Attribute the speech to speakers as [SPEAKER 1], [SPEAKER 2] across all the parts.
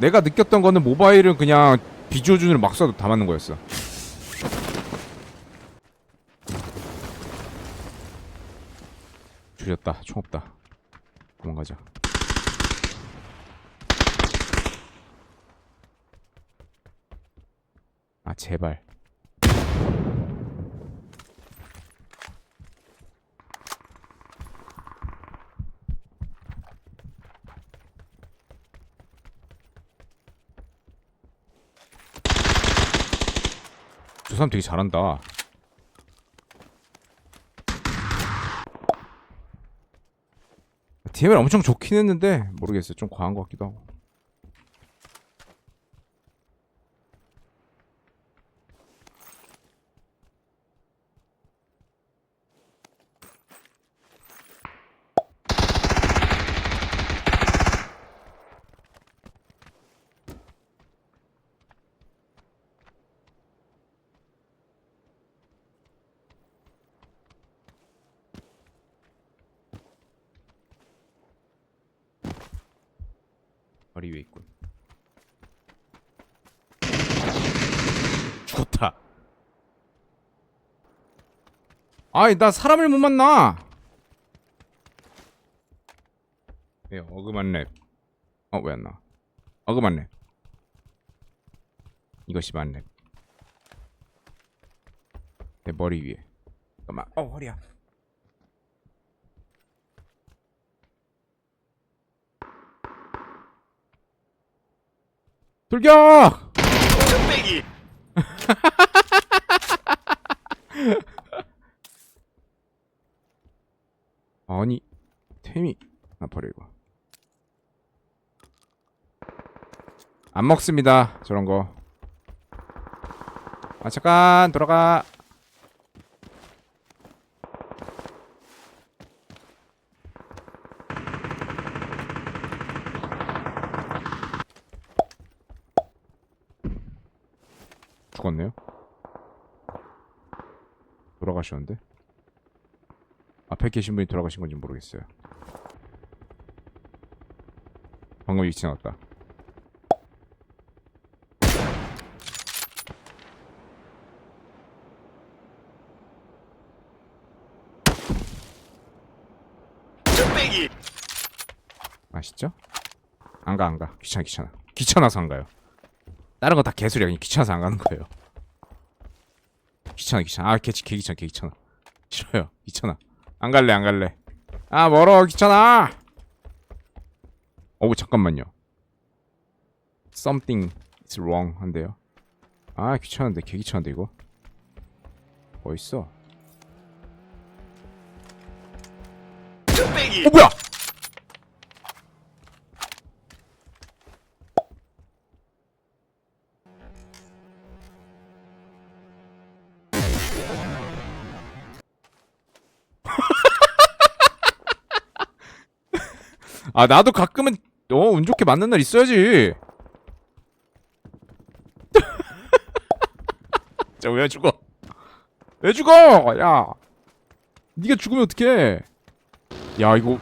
[SPEAKER 1] 내가 느꼈던 거는 모바일은 그냥 비주얼준으로 막 쏴도 다 맞는 거였어. 줄였다. 총 없다. 도망가자. 아 제발. 저 사람 되게 잘한다. DMR 엄청 좋긴 했는데 모르겠어요. 좀 과한 것 같기도 하고. 머리 위에 있군. 죽었다. 아이 나 사람을 못 만나. 예, 어그만 랩. 어 왜 안 나? 어그만 랩. 이것이 만랩. 내 머리 위에. 잠깐만. 어 허리야. 돌격!
[SPEAKER 2] 뚝배기
[SPEAKER 1] 아니 템이 나 버리고 안 먹습니다 저런 거. 아 잠깐 돌아가. 돌아가셨는데? 앞에 계신 분이 돌아가신 건지 모르겠어요. 방금 위치 나왔다. 아시죠? 안 가, 안 가. 귀찮아, 귀찮아. 귀찮아서 안 가요. 다른 거 다 개소리야. 그냥 귀찮아서 안 가는 거예요. 귀찮아, 귀찮아. 아, 개, 개 귀찮아, 개 귀찮아. 싫어요. 귀찮아. 안 갈래, 안 갈래. 아, 멀어. 귀찮아. 어우, 잠깐만요. Something is wrong 한데요. 아, 귀찮은데. 개 귀찮은데, 이거. 어딨어?
[SPEAKER 2] 뚝배기
[SPEAKER 1] 어, 뭐야! 아 나도 가끔은 어 운 좋게 맞는 날 있어야지. 자 왜 죽어? 왜 죽어? 야, 네가 죽으면 어떡해? 야 이거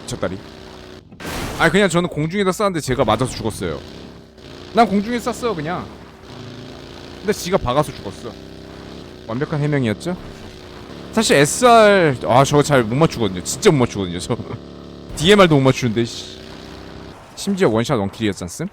[SPEAKER 1] 미쳤다리. 아 그냥 저는 공중에다 쐈는데 제가 맞아서 죽었어요. 난 공중에 쐈어요 그냥. 근데 지가 박아서 죽었어. 완벽한 해명이었죠? 사실 SR 아 저거 잘 못 맞추거든요. 진짜 못 맞추거든요. 저 DMR도 못 맞추는데 씨. 심지어 원샷 원킬이었잖음.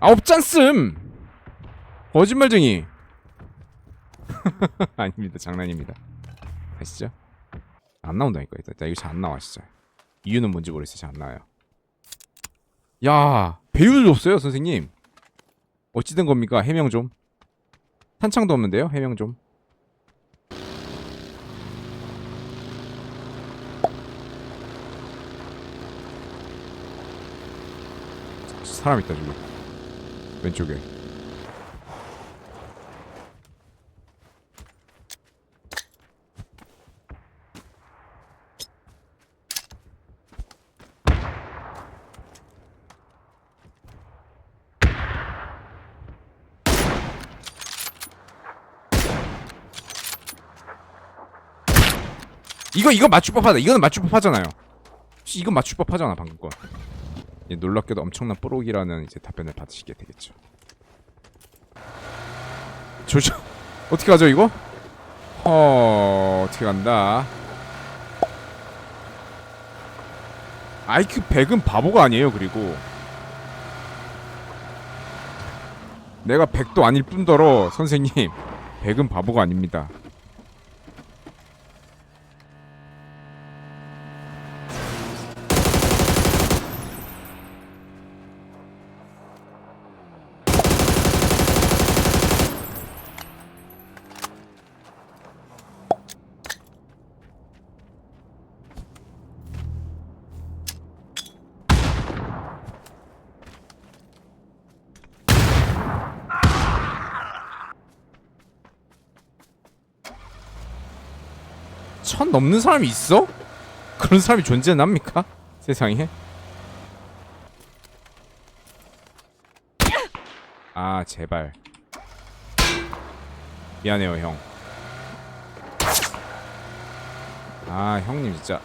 [SPEAKER 1] 아 없잖음. 거짓말쟁이. 아닙니다. 장난입니다. 아시죠? 안 나온다니까 일단 나 이거 잘 안 나와 진짜. 이유는 뭔지 모르겠어요. 잘 안 나와요. 야 배율도 없어요 선생님. 어찌된 겁니까? 해명 좀. 탄창도 없는데요? 해명 좀. 사람 있다 지금. 왼쪽에. 이거 이거 맞춤법 하다. 이거는 맞춤법 하잖아요. 이건 맞춤법 하잖아 방금 거. 놀랍게도 엄청난 뽀록이라는 이제 답변을 받으시게 되겠죠. 조져 어떻게 가죠 이거? 어 어떻게 간다? IQ 100은 바보가 아니에요 그리고. 내가 100도 아닐 뿐더러 선생님 100은 바보가 아닙니다 천 넘는 사람이 있어? 그런 사람이 존재합니까? 세상에? 아 제발 미안해요 형. 아 형님 진짜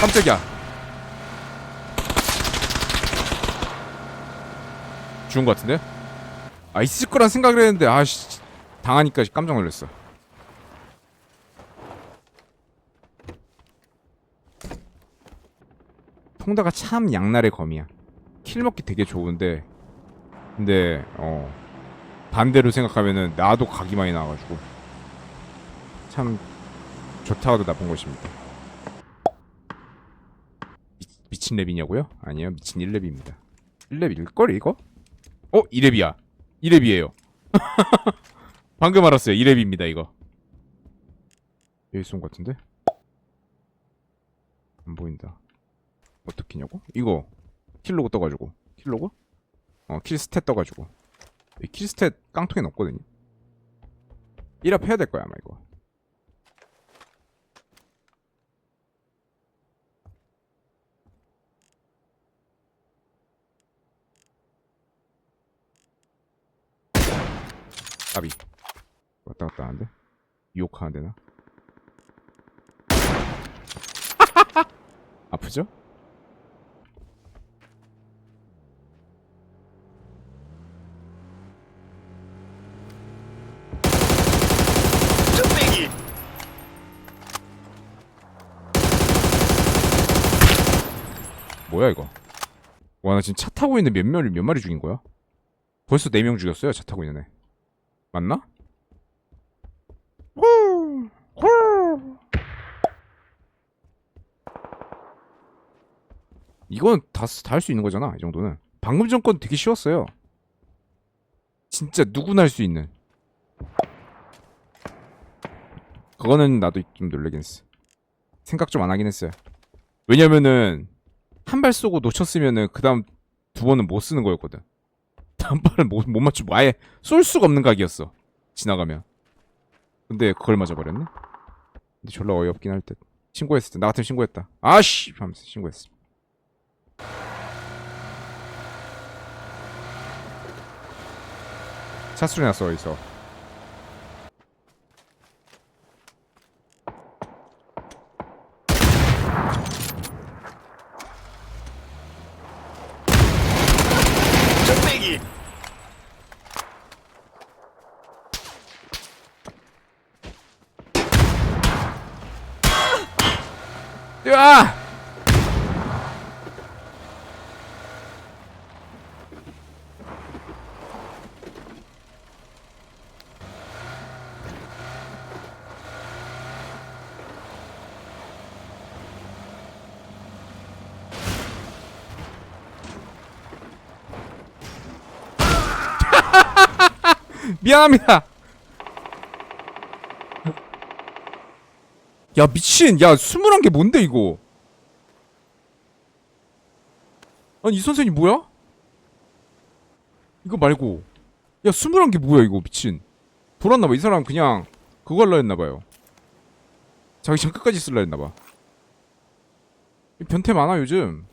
[SPEAKER 1] 깜짝이야 죽은 것 같은데? 아 있을 거란 생각을 했는데 아씨 당하니까 깜짝 놀랐어 통다가 참 양날의 검이야 킬 먹기 되게 좋은데 근데 어 반대로 생각하면은 나도 각이 많이 나와가지고 참 좋다고도 나쁜 것입니다 미, 미친 랩이냐고요? 아니요 미친 1랩입니다 1랩일걸 이거? 어? 2랩이야. 2랩이에요. 방금 알았어요. 2랩입니다 이거. 여기 쏜 것 같은데? 안 보인다. 어떻게 냐고? 이거. 킬로고 떠가지고. 킬로고? 어 킬스탯 떠가지고. 이 킬스탯 깡통에 넣었거든요. 1합 해야 될 거야 아마 이거 까비. 왔다 갔다 하는데? 유혹하는데 나? 아프죠?
[SPEAKER 2] 뚝배기
[SPEAKER 1] 뭐야 이거? 와 나 지금 차 타고 있는 몇 마리 몇 마리 죽인 거야? 벌써 4명 죽였어요 차 타고 있는 애 맞나? 이건 다 할 수 있는 거잖아 이 정도는. 방금 전 건 되게 쉬웠어요. 진짜 누구나 할 수 있는. 그거는 나도 좀 놀라긴 했어. 생각 좀 안 하긴 했어요. 왜냐면은 한 발 쏘고 놓쳤으면은 그 다음 두 번은 못 쓰는 거였거든 발은 못, 못 맞추고 아예 쏠 수가 없는 각이었어. 지나가면. 근데 그걸 맞아버렸네? 근데 졸라 어이없긴 할 듯. 신고했을 때. 나 같으면 신고했다. 아씨! 하면서 신고했어. 차 소리 났어 어디서
[SPEAKER 2] 뚝배기
[SPEAKER 1] 야! 미안합니다. 야 미친. 야 21개 뭔데 이거? 아니 이 선생님 뭐야? 이거 말고. 야 21개 뭐야 이거 미친. 돌았나봐. 이 사람 그냥 그거 할라 했나봐요. 자기 잠깐까지 쓸라 했나봐. 변태 많아 요즘.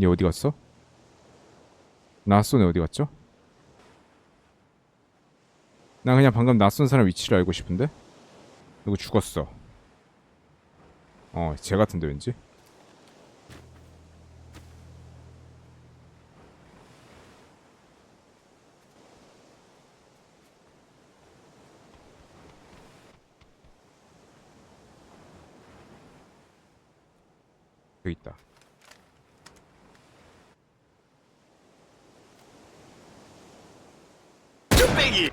[SPEAKER 1] 얘 어디 갔어? 나쏜 애 어디 갔죠? 나 그냥 방금 낯선 사람 위치를 알고 싶은데? 누구 죽었어 어, 쟤 같은데 왠지?
[SPEAKER 2] Biggie.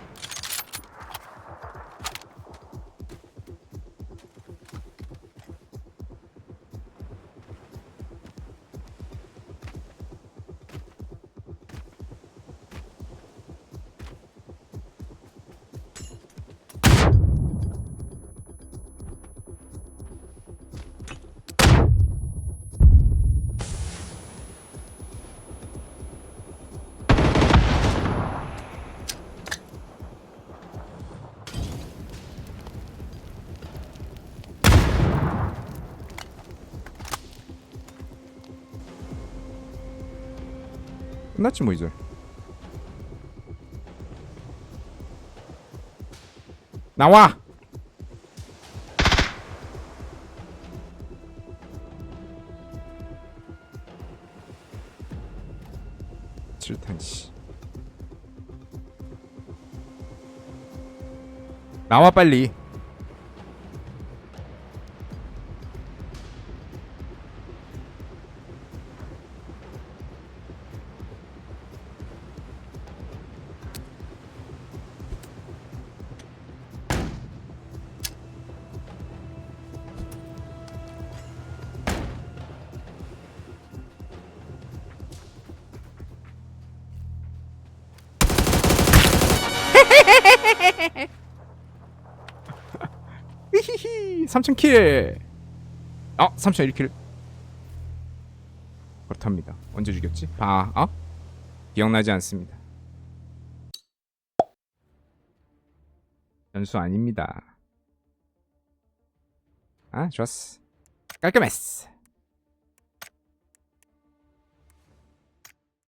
[SPEAKER 1] 끝났지 뭐 이제. 나와! 칠탄 씨. 나와 빨리 히히히 3000킬. 어 3001킬. 그렇답니다. 언제 죽였지? 아 어? 기억나지 않습니다. 연수 아닙니다. 아 좋았어. 깔끔했어